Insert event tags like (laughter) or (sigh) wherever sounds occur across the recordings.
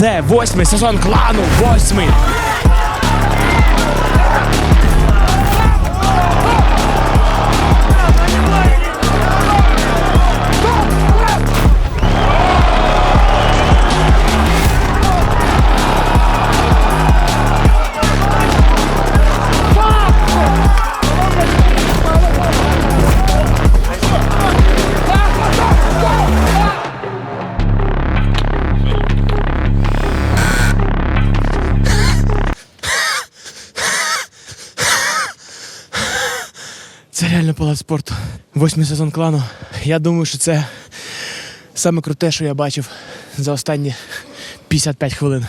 Це восьмий сезон клану. Восьмий. Палац спорту. Восьмий сезон клану. Я думаю, що це саме круте, що я бачив за останні 55 хвилин.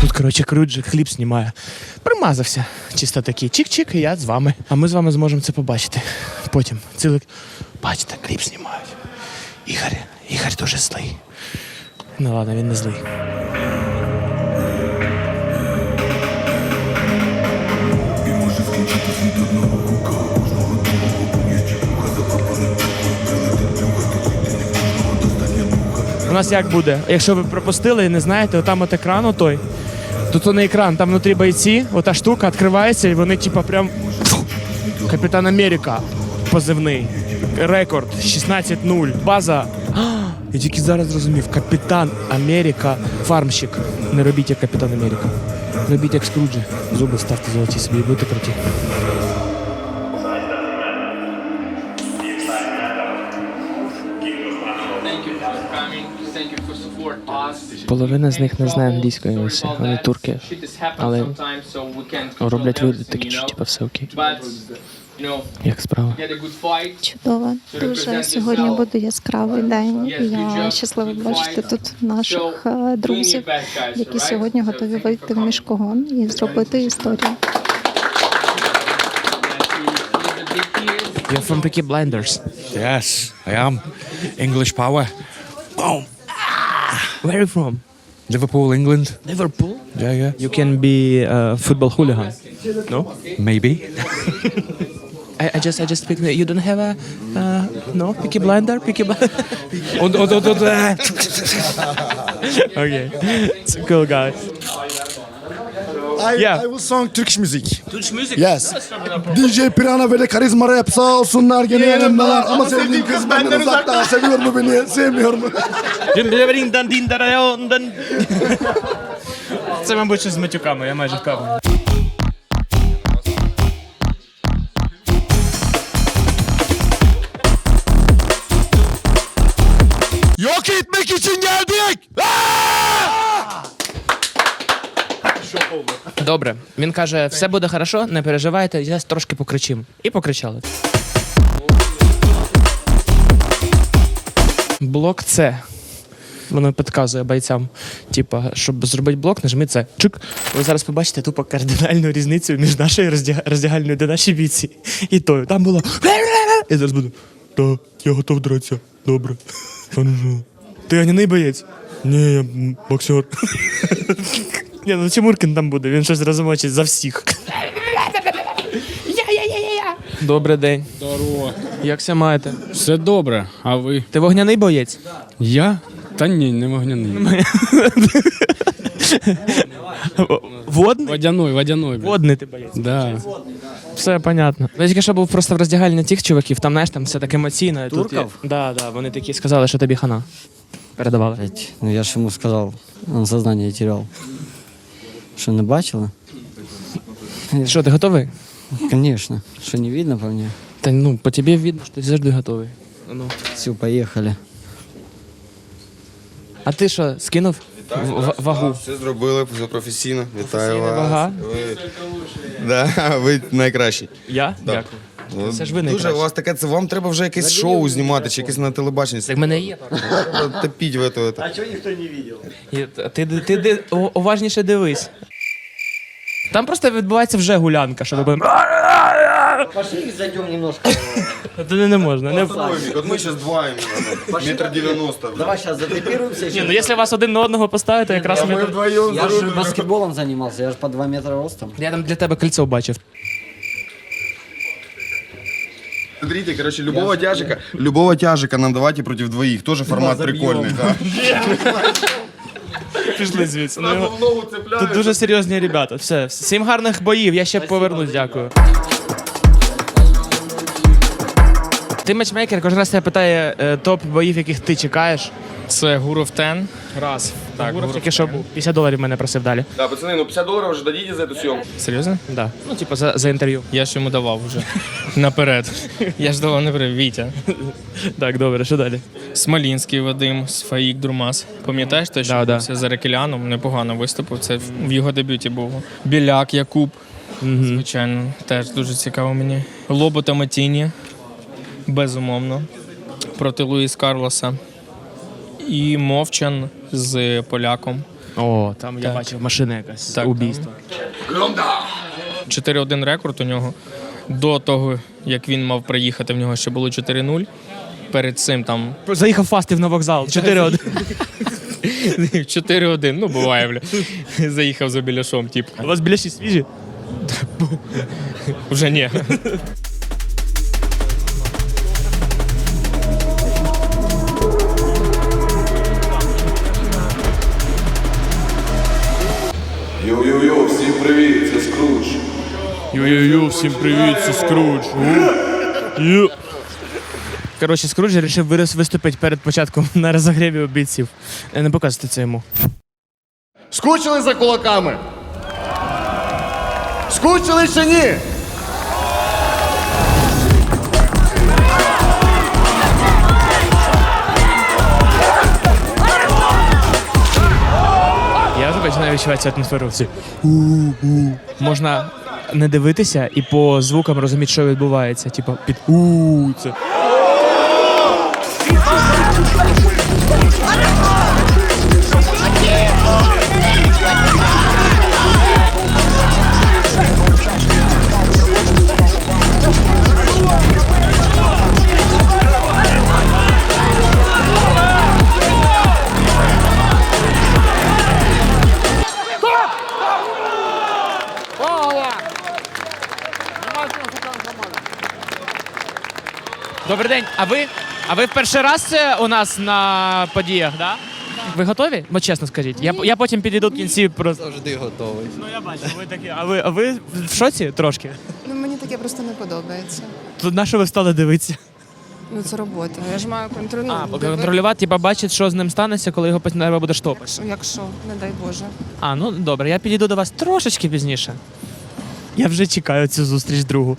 Тут, коротше, Круджик хліб знімає. Примазався. Чисто такий чик-чик, і я з вами. А ми з вами зможемо це побачити. Потім. Цілик. Бачите, кліп знімають. Ігор, Ігор дуже злий. Ну ладно, він не злий. У нас як буде? Якщо ви пропустили і не знаєте, отам от екран отой. То не екран, там внутрі бойці, ота штука відкривається, і вони типа прям. Капітан Америка позивний. Рекорд 16-0. База. Я тільки зараз зрозумів. Капітан Америка, фармщик. Не робіть як Капітан Америка. Робіть як Скруджі. Зуби ставте золоті собі і будьте круті. Thank you for coming. Половина з них не знає англійської лише. Вони турки. Але роблять вигляд такі, що типа все окей. Як справа? Чудово. Дуже сьогодні буде яскравий день. і Я щаслива бачити тут наших е, друзів, які сьогодні готові вийти в coming. міжкогон і зробити історію. You're from Peaky Blinders. Yes, I am. English power. Boom. Where are you from? Liverpool, England. Liverpool. Yeah, yeah. You can be a football hooligan. No? Maybe. I, I just I just pick you don't have a uh, no picky Blinder picky Blinder. Und, und, äh, okay, it's a cool guy. I, Yeah. I will song Turkish music. Turkish music. Yes. DJ Pirana böyle karizma rap sağ olsunlar gene yanımdalar. Ama sevdiğim kız benden uzakta. Seviyor mu beni, sevmiyor mu? Це, мабуть, щось з матюками, я майже впевнений. Yok etmek için geldik. Добре, він каже, все буде хорошо, не переживайте, зараз трошки покричим. І покричали. Блок С. Воно підказує бойцям. Типа, щоб зробити блок, нажми це. Чик. Ви зараз побачите тупо кардинальну різницю між нашою роздяг... роздягальною, де наші бійці, і тою. Там було. І зараз буду. Так, я готов дратися. Добре. Ну? Ти ганяний боєць? Ні, я боксер. Ні, ну Чемуркін там буде, він щось розмочить за всіх. Добрий день. Здорово. Як ся маєте? Все добре, а ви? Ти вогняний боєць? Я? Та ні, не вогняний. Водний? Водяной, водяной. блядь. Водний ти боєць. Да. Все понятно. Я тільки що був просто в роздягальні тих чуваків, там, знаєш, там все так емоційно. Тут Турков? я- Да, да, вони такі сказали, що тобі хана. Передавали. Блядь, Ну я ж ему сказал, он сознание терял. Что, не бачила? Що, ти готовий? Конечно. Что, не видно по мне? Та ну, по тобі видно, що ти завжди готовий. Ну. Все, поехали. А ти що, скинув В- в- вагу? Все зробили, все професійно. Вітаю вас. вага. Ви, да, ви найкращі. Я? Да. Дякую. Ну, Це ж ви Дуже найкращі. у вас таке, це вам треба вже якесь шоу знімати, чи якесь на телебаченні. Так в мене є. Треба топіть в это. это. І Ти, ти, ти, ди- у- уважніше дивись. Там просто відбувається вже гулянка, що робимо. Пошли зайдем немножко. Туди не можна. Не... От ми зараз два іменно, метр дев'яносто. Давай сейчас затепируемся. Ні, ну якщо вас один на одного поставити, якраз ми... Я же баскетболом занимался, я же по 2 метра ростом. Я там для тебе кольцо бачив. Смотрите, короче, любого тяжика, любого тяжика нам давайте против двоих. Тоже формат прикольный. да. (laughs) Пішли звідси. Ну, Тут дуже серйозні ребята. Все, всім гарних боїв. Я ще повернусь, дякую. Ти матчмейкер, кожен раз тебе питає е, топ боїв, яких ти чекаєш. Це Гуров Тен. Раз. Так, Гуров Гуров тільки що був. 50 доларів мене просив далі. Да, пацаны, ну 50 долларов уже дадите за эту съемку. Серйозно? Да. Ну, типу, за, за інтерв'ю. Я ж йому давав вже. Наперед. Я ж давав наперед. Вітя. Так, добре, що далі? Смолінський Вадим, Сфаїк Дурмас. Пам'ятаєш той, що Да, да. все за Рекеляном непогано виступив. Це в його дебюті був. Біляк Якуб. Звичайно, теж дуже цікаво мені. Лобота Матіні. Безумовно. Проти Луїс Карлоса. І Мовчан з поляком. О, там я Так. бачив машина якась. Так. Убійство. 4-1 рекорд у нього. До того, як він мав приїхати, в нього ще було 4-0. Перед цим там Заїхав фастив на вокзал. (laughs) 4-1. 4-1, (laughs) ну буває, бля. Заїхав за біляшом, тип. У вас біляші свіжі? Вже ні. Йо-йо-йо, всім привіт, це Скрудж. Йо-йо-йо, всім привіт, це Скрудж. Коротше, Скрудж вирішив виступити перед початком на розогріві бійців. Е, Не показуйте це йому. Скучили за кулаками? Скучили чи ні? Я атмосфера. У-у. Можна не дивитися і по звукам розуміти, що відбувається. Типа під у це. А ви? А ви в перший раз у нас на подіях, да? Ви готові? Ну чесно скажіть. Я, я потім підійду в кінці просто. Завжди готовий. Ну я бачу, ви такі. А ви, а ви в шоці трошки? Ну мені таке просто не подобається. Тут на що ви встали дивитися? Ну це робота. Я ж маю контролю. А, контролювати, типа бачить, що з ним станеться, коли його потім треба буде штопати. Якщо, не дай Боже. А, ну добре, я підійду до вас трошечки пізніше. Я вже чекаю цю зустріч другу.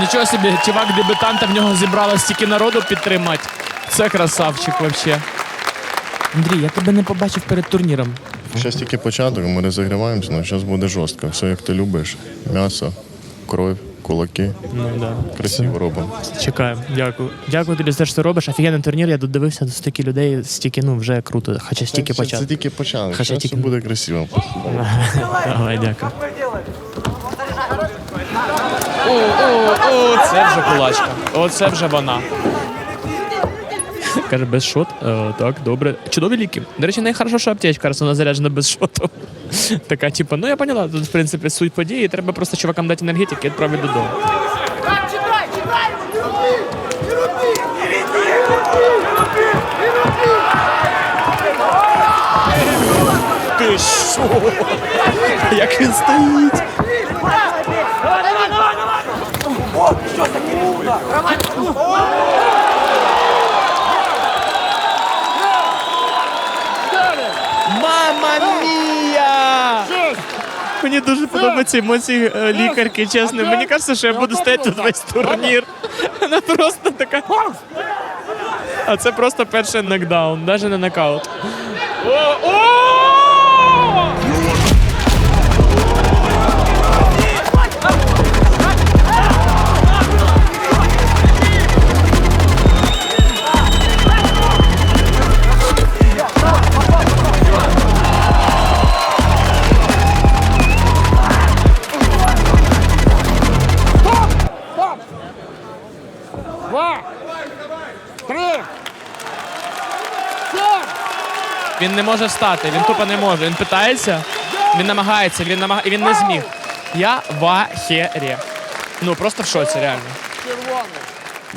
Нічого собі, чувак дебютанта в нього зібрало стільки народу підтримати. Це красавчик вообще. Андрій, я тебе не побачив перед турніром. Зараз тільки початок, ми розігріваємося, але зараз буде жорстко. Все як ти любиш. М'ясо, кров, кулаки. Ну да. Красиво робимо. Чекаємо. Дякую. Дякую тобі за те, що ти робиш. Офігенний турнір. Я тут дивився тут стільки людей, стільки, ну вже круто. Хоча стільки Це, це тільки початок. Хоча Зараз тільки- все буде красиво. Давай, дякую. О, о, о, це вже кулачка. Оце вже вона. Каже, без шот. Е, так, добре. Чудові ліки. До речі, найхорошо, що аптечка, раз вона заряджена без шоту. (laughs) Така, типу, ну я поняла, тут, в принципі, суть події, треба просто чувакам дати енергетики і відправити додому. Ти що? Як він стоїть? Мені дуже подобаються емоції е, лікарки, чесно. Мені кажеться, що я буду стояти тут весь турнір. Вона просто така. А це просто перший нокдаун, навіть не нокаут. О, о! Він не може встати, він тупо не може. Він питається, він намагається, він намаг... і він не зміг. Я в ахері. Ну просто в шоці, реально.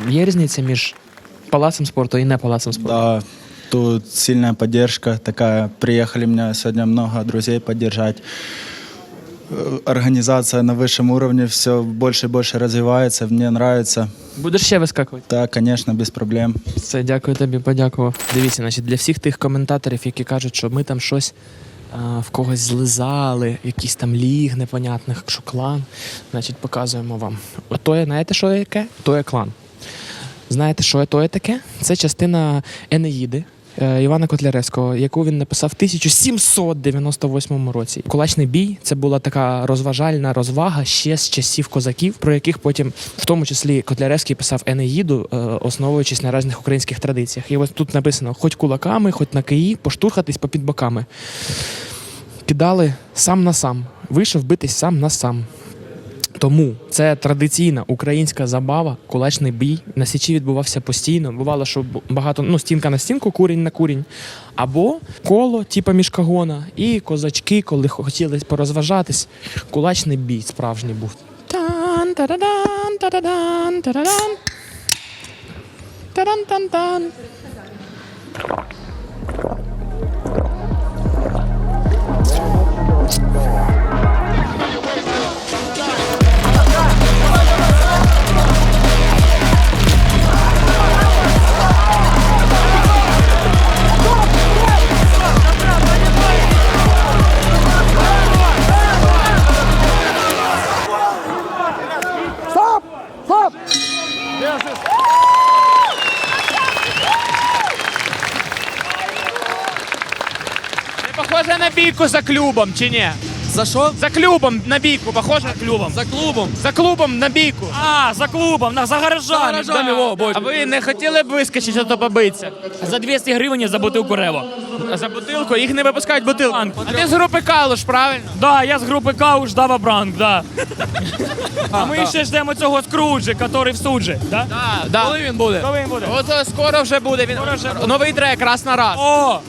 Є різниця між палацем спорту і не палацем спорту. Да, тут сильная поддержка такая. Приехали меня сегодня много друзей поддержать. Э, Организация на высшем уровне, все больше и больше развивается, мне нравится. Будеш ще вискакувати? Да, конечно, без проблем. Все, дякую тобі, подякував. Дивіться, значить, для всіх тих коментаторів, які кажуть, що ми там щось а, в когось злизали, якийсь там ліг непонятних, що клан. Значить, показуємо вам. Ото є, знаєте, що є яке? То є клан. Знаєте, що є то є таке? Це частина Енеїди. Е, Івана Котляревського, яку він написав в 1798 році. Кулачний бій це була така розважальна розвага ще з часів козаків, про яких потім, в тому числі, Котляревський писав Енеїду, е, основуючись на різних українських традиціях. І ось тут написано: хоч кулаками, хоч на киї, поштурхатись попід боками. Кидали сам на сам, вийшов битись сам на сам. Тому це традиційна українська забава, кулачний бій. На січі відбувався постійно. Бувало, що багато ну, стінка на стінку, курінь на курінь, або коло, типа мішкагона, і козачки, коли хотіли порозважатись, кулачний бій справжній був. Тан, тарадан, тарадан, похоже на бійку за клубом, чи ні? За что? За клубом на бійку, похоже? За клубом. За клубом. За клубом на бійку. А, за клубом, на, за гаражами. А ви не хотіли б вискочити, а то побитися? За 200 гривень за бутилку рево. А за бутилку їх не випускають бутилку. А ти з групи Калуш, правильно? Да, я з групи Кауш ждав Абранг, да. А ми ще ждемо цього Скруджа, який в суджі, да? Да, да. Коли він буде? Коли він буде? От е, скоро вже буде. Він новий трек раз на раз. О!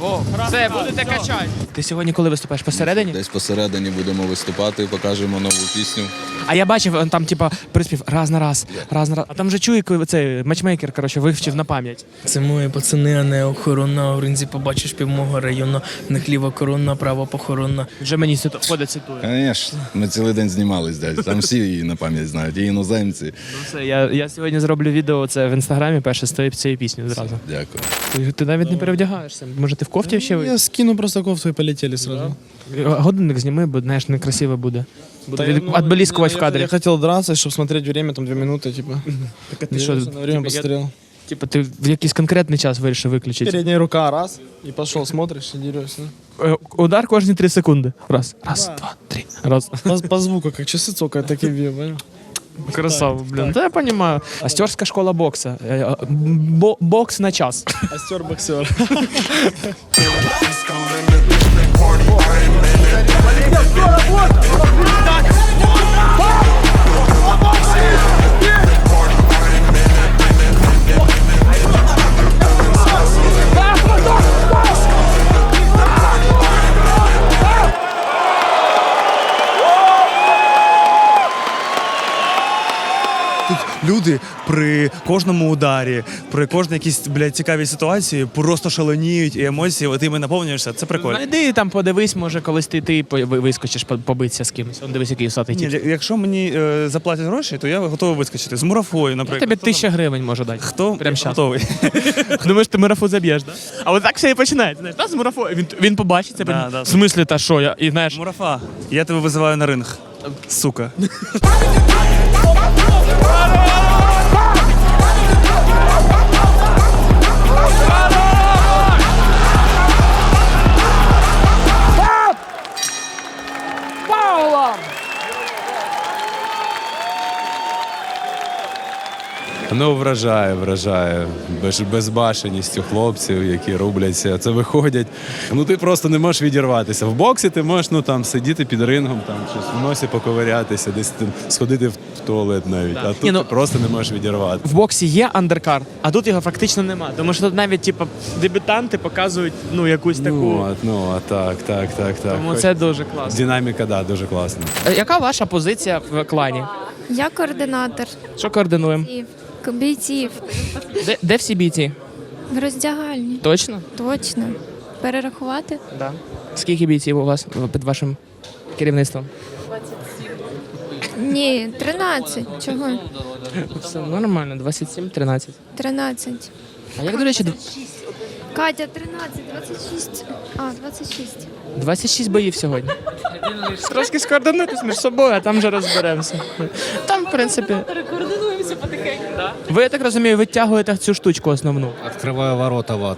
Все, будете качати. Ти сьогодні коли виступаєш посередині? Десь посередині будемо виступати, покажемо нову пісню. А я бачив, он там типа приспів раз на раз, раз на раз. А там вже чує, коли цей матчмейкер, коротше, вивчив на пам'ять. Це мої пацани, а не охорона. В ринзі побачиш півмого району. Не хліва корона, право похорона. Вже мені циту- ходить цитує. Звісно, ми цілий день знімались десь. Там всі її на пам'ять знають, і іноземці. Ну все, я, я сьогодні зроблю відео це в інстаграмі перше з цією піснею зразу. Дякую. Ти, ти навіть не перевдягаєшся. Може, ти в кофті ще ви? скину просто кофту і полетіли сразу. Годинник зніми, бо знаєш, некрасиво буде. Буде від... відблискувати в кадрі. хотел драться, чтобы смотреть время, там 2 минуты, типа. Так, а ти що, время посмотрел. типу, ти в якийсь конкретний час вирішив виключити? Передняя рука, раз, и пошел, смотришь и дерешься. Е, Удар кожні три секунди. Раз. Раз, два, три. Раз. По, по звуку, как часы цокают, так и бью, понял? Красава, блін. Та я розумію. Астерська школа бокса. Е, е, бо- Бокс на час. Остер боксер. (laughs) Тут люди при кожному ударі, при кожній якійсь блядь, цікавій ситуації просто шаленіють і емоції, от іми наповнюєшся. Це прикольно. Найди там, подивись, може, колись ти, ти вискочиш побитися з кимось. Он дивись, який усатий Ні, тіп. якщо мені е, заплатять гроші, то я готовий вискочити з мурафою, наприклад. тобі Хто тисяча гривень можу дати. Хто Прям щас. готовий? (laughs) Думаєш, ти марафон заб'єш, да? А от так все і починається. Знаєш, та з марафон. Він, він побачить це. Да, потім, да. В смислі, та що? Я, і знаєш, Мурафа, я тебе визиваю на ринг. Сука. (laughs) Ну, вражає, вражає. Без, безбашеністю хлопців, які рубляться. Це виходять. Ну ти просто не можеш відірватися. В боксі ти можеш ну, там, сидіти під рингом, там, щось в носі поковирятися, десь там, сходити в туалет навіть. А тут Ні, ну- ти просто не можеш відірвати. В боксі є андеркар, а тут його фактично нема. Тому що тут навіть типу, дебютанти показують ну, якусь таку. Ну, от, ну, от, так, так, так, так. Тому Хоч- це дуже класно. Динаміка, да, дуже класна. Е, Яка ваша позиція в клані? Я координатор Що координуємо? Бійців Де, де всі бійці? в роздягальні. Точно? Точно. Перерахувати? Да. Скільки бійців у вас під вашим керівництвом? Ні, 13. Чого? Все нормально, 27, 13. 13. А як, до речі, д- Катя, 13, 26. А, 26. 26 боїв сьогодні. Трошки скоординуйтесь між собою, а там вже розберемося. Там, в принципі. Координуємося потихеньку. Ви, я так розумію, витягуєте цю штучку основну. Открываю ворота в ад.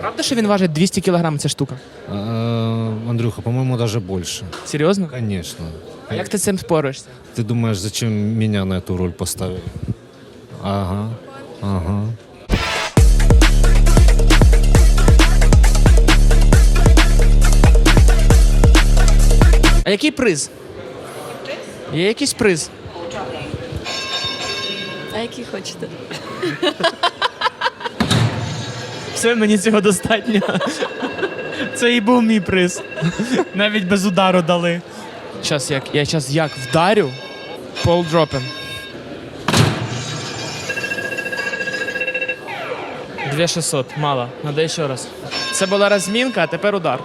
Правда, що він важить 200 кг, ця штука? Э, Андрюха, по-моему, даже больше. Серйозно? Конечно. А як ти з цим споруєшся? Ты думаешь, зачем меня на эту роль поставили? Ага, ага. А який приз? Є якийсь приз? А який хочете? Все, мені цього достатньо. Це і був мій приз. Навіть без удару дали. Щас як, я зараз як вдарю. Пол дропен. Дві 600, мало. Надо ще раз. Це була розмінка, а тепер удар.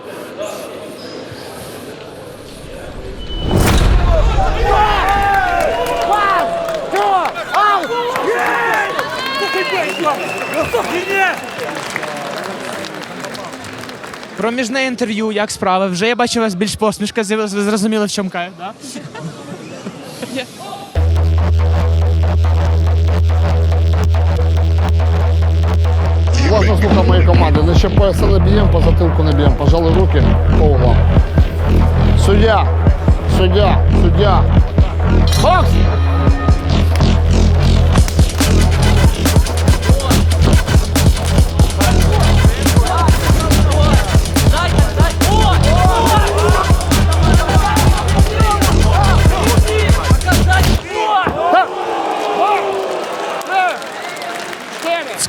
Проміжне інтерв'ю, як справи? Вже я бачу у вас більш посмішка ви зрозуміли, в чому кайф, да? Уважно слухай моєї команди. Не ще пояса не б'ємо, по затилку не б'ємо. Пожали руки по углам. Суддя! Суддя! Суддя! Бокс!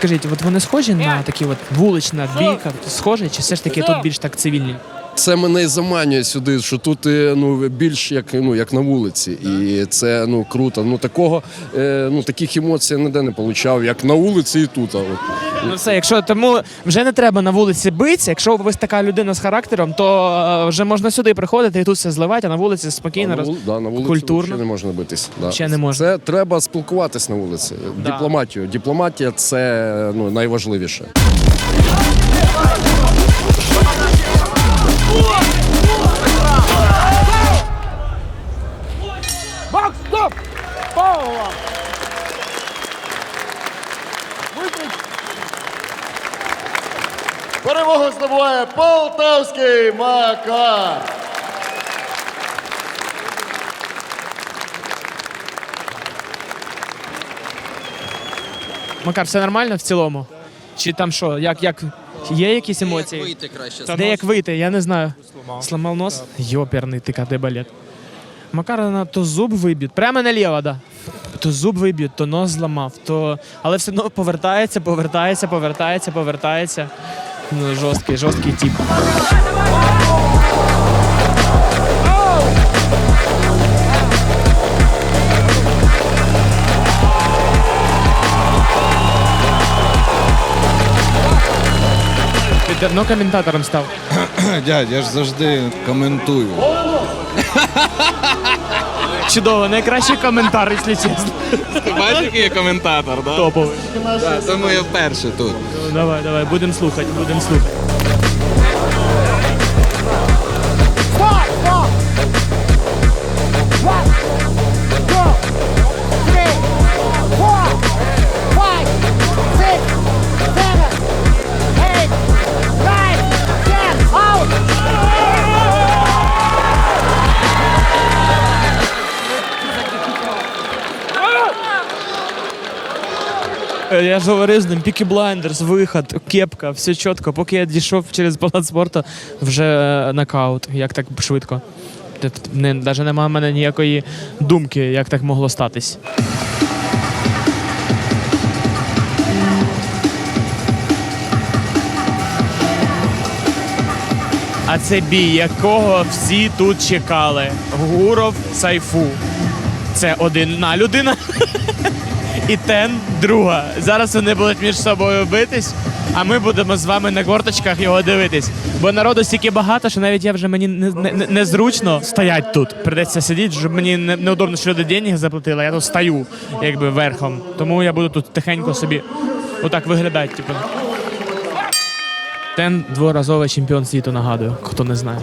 Скажіть, от вони схожі на такі от вулична бійка? Схожі, чи все ж таки тут більш так цивільні? Це мене і заманює сюди, що тут е, ну більш як ну як на вулиці, і це ну круто. Ну такого е, ну таких емоцій я ніде не отримав, як на вулиці і тут. Ну все, якщо тому вже не треба на вулиці битися, якщо ви така людина з характером, то е, вже можна сюди приходити і тут все зливати, а на вулиці спокійно роз... да, на вулиці культурно. не можна битись. Да. Ще не можна. Це треба спілкуватись на вулиці. Да. Дипломатію. Дипломатія це ну найважливіше. Здобуває Полтавський Макар. Макар, все нормально в цілому? Чи там що, як, як є якісь емоції? Вийти краще. Де як вийти, я не знаю. Сломав нос? Йоперний ти кадебалет. Макара на то зуб виб'ють. Прямо наліво, да. То зуб виб'ють, то нос зламав, то. Але все одно повертається, повертається, повертається, повертається. Ну, жорсткий, жорсткий тип. Ти давно коментатором став. (coughs) Дядь, я ж завжди коментую. Чудово, найкращий коментар, якщо чесно. Бачиш, який я коментатор, да? Топовий. Тому я перший тут. Давай, давай, будемо слухати, будемо слухати. Я ж говорив з ним, Пікі Блайндерс, виход, кепка, все чітко. Поки я дійшов через палац спорту, вже нокаут. Як так швидко. Навіть немає в мене ніякої думки, як так могло статись. А це бій, якого всі тут чекали. Гуров Сайфу. Це одна людина. І тен друга. Зараз вони будуть між собою битись, а ми будемо з вами на горточках його дивитись. Бо народу стільки багато, що навіть я вже мені не, не, не- незручно стоять тут. Придеться сидіти, щоб мені неудобно, що люди деньги заплатили, я тут стою, якби верхом. Тому я буду тут тихенько собі отак виглядати. Типу. Тен дворазовий чемпіон світу, нагадую, хто не знає.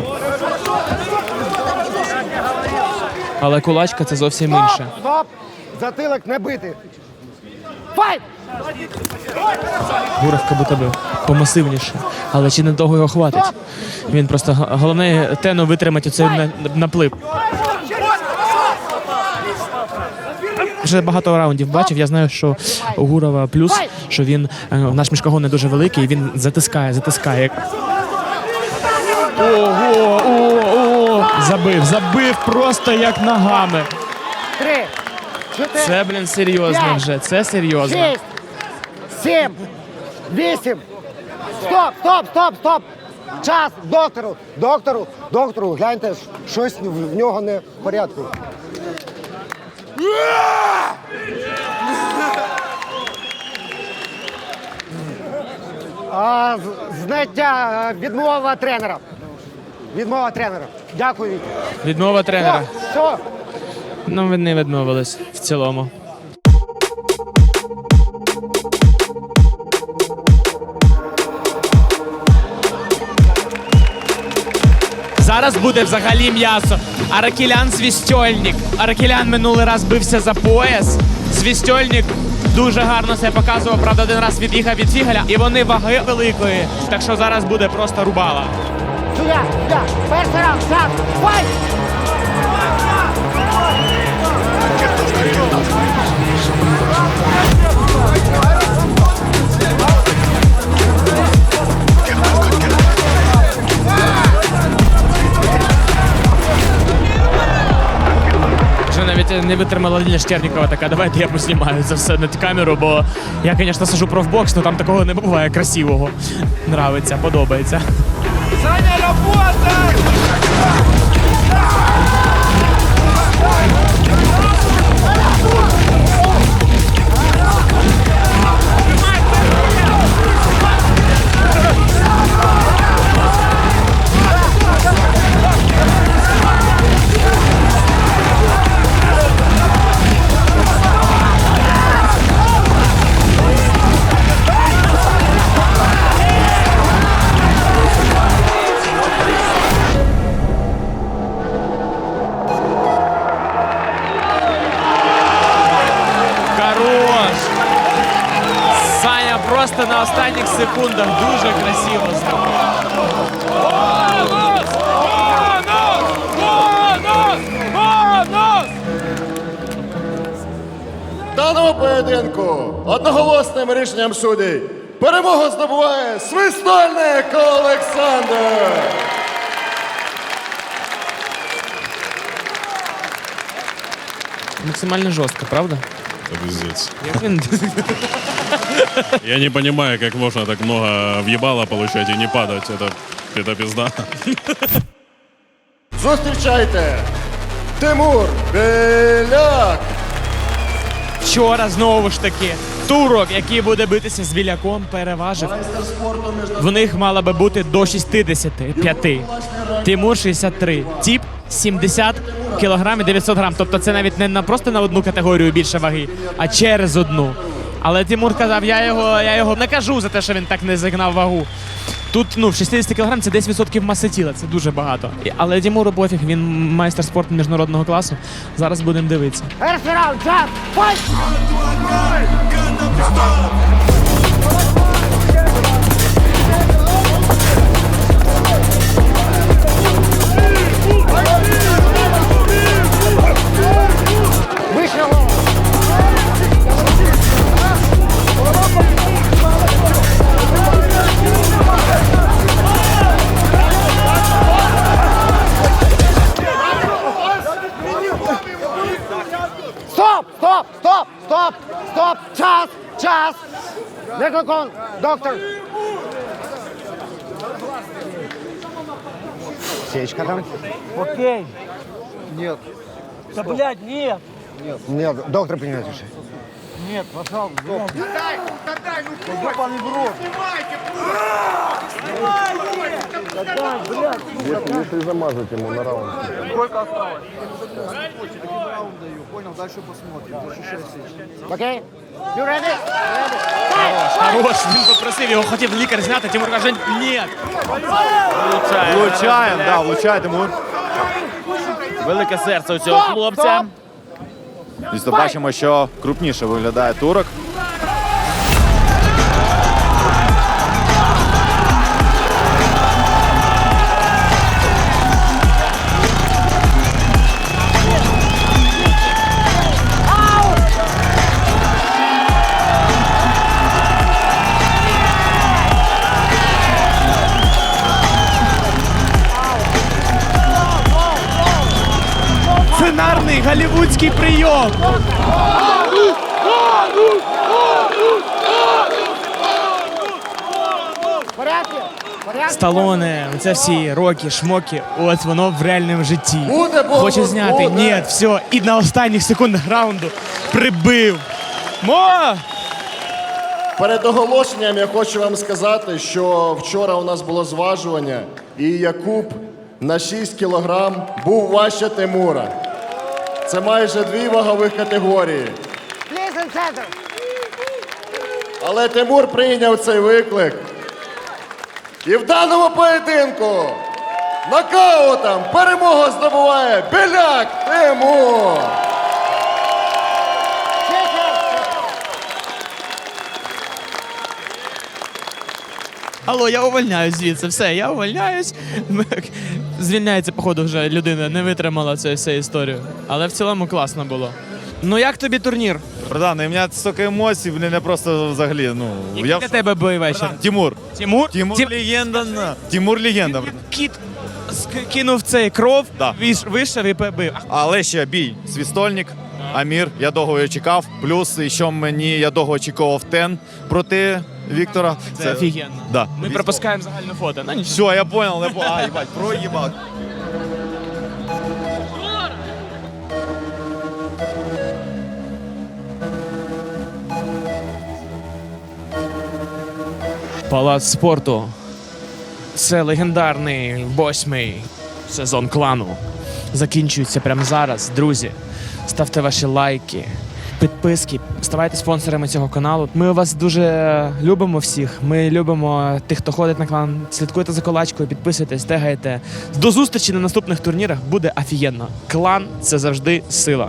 Але кулачка це зовсім інше. Затилок не бити. Файт! Гуровка би тебе помасивніше, але чи не того його хватить? Він просто головне тену витримати оцей наплив. Вже багато раундів бачив. Я знаю, що у Гурова плюс, що він е, наш мішкагон не дуже великий, він затискає, затискає. Ого, о, о, забив, забив просто як ногами. Три, Це, блін, серйозно вже. Це серйозно. шість, сім, вісім. Стоп, стоп, стоп, стоп! Час, доктору, доктору, доктору, гляньте, щось в в нього не в порядку. А, з- Знаття, е, відмова тренера. Відмова тренера. Дякую, Вітя. Відмова тренера. Все, все. Ну, ви не відмовились в цілому. Зараз буде взагалі м'ясо. Аракелян свістьольник. Аракелян минулий раз бився за пояс. Свістьольник дуже гарно себе показував. Правда, один раз від'їхав від фігаля, і вони ваги великої. Так що зараз буде просто рубала. Сюди, сюди. Перший раунд, файт! Не витримала Ліля Штернікова така, давайте я поснімаю це все на камеру, бо я, звісно, сажу профбокс, але там такого не буває красивого. Нравиться, подобається. Хорош! Секундах дуже красиво зробив. В даному поєдинку одноголосним рішенням суддів перемогу здобуває свистольник Олександр. Максимально жорстко, правда? Пиздец. Як він Я не понимаю, как можно так много въебала получать и не падать. Это, это пизда. Зустрічайте! Тимур Біляк! вчора знову ж таки турок, який буде битися з біляком, переважив. В них мало би бути до 65. Тимур 63. Тіп 70 кілограм і 900 грам. Тобто це навіть не на просто на одну категорію більше ваги, а через одну. Але Тимур казав, я його, я його накажу за те, що він так не зігнав вагу. Тут ну, в 60 кг це 10% маси тіла, це дуже багато. Але Тимуру пофіг, він майстер спорту міжнародного класу. Зараз будемо дивитися. Перший раунд, час, Трикликон, доктор. Сечка там. Окей. Нет. Да, блядь, нет. Нет. Нет, доктор принимает решение. Нет, пожалуйста, доктор. Отдай, отдай, ну что? Снимайте, Снимайте! Если, если замазать ему на раунд. Окей? You ready? Хорош, він попросив, його хотів лікар зняти, Тимур каже, ні. Влучаємо, да, влучає Тимур. Велике серце у цього хлопця. Дійсно бачимо, що крупніше виглядає турок. Сценарний голівудський прийом. Сталоне, це всі роки, шмоки, от воно в реальному житті. Хоче зняти. Ні, все. І на останніх секундах раунду прибив. Мо! Перед оголошенням я хочу вам сказати, що вчора у нас було зважування, і Якуб на 6 кілограм був важче Тимура. Це майже дві вагових категорії. Але Тимур прийняв цей виклик. І в даному поєдинку нокаутом перемогу здобуває Біляк Тимур. Алло, я увольняюсь звідси. Все, я увольняюсь. (laughs) Звільняється, походу, вже людина не витримала цю всю історію. Але в цілому класно було. Ну як тобі турнір? Братан, у мене стільки емоцій, блін, я просто взагалі, ну... Який Я... для тебе був вечір? Тимур. Тимур? Тимур Тим- легенда, на. Тимур легенда. братан. Кіт ск- кинув цей кров, Да. віш- вийшов і побив. Але ще бій. Свістольник, Амір, я довго його чекав. Плюс ще мені я довго очікував тен проти Віктора. Це офігенно. Да. Ми пропускаємо загальне фото. Ну. Все, я понял, я. А, їбать, проїбав. Палац спорту. Це легендарний восьмий сезон клану. Закінчується прямо зараз. Друзі, ставте ваші лайки, підписки, ставайте спонсорами цього каналу. Ми вас дуже любимо всіх. Ми любимо тих, хто ходить на клан. Слідкуйте за колачкою, підписуйтесь, тегайте. До зустрічі на наступних турнірах буде офігенно. Клан це завжди сила.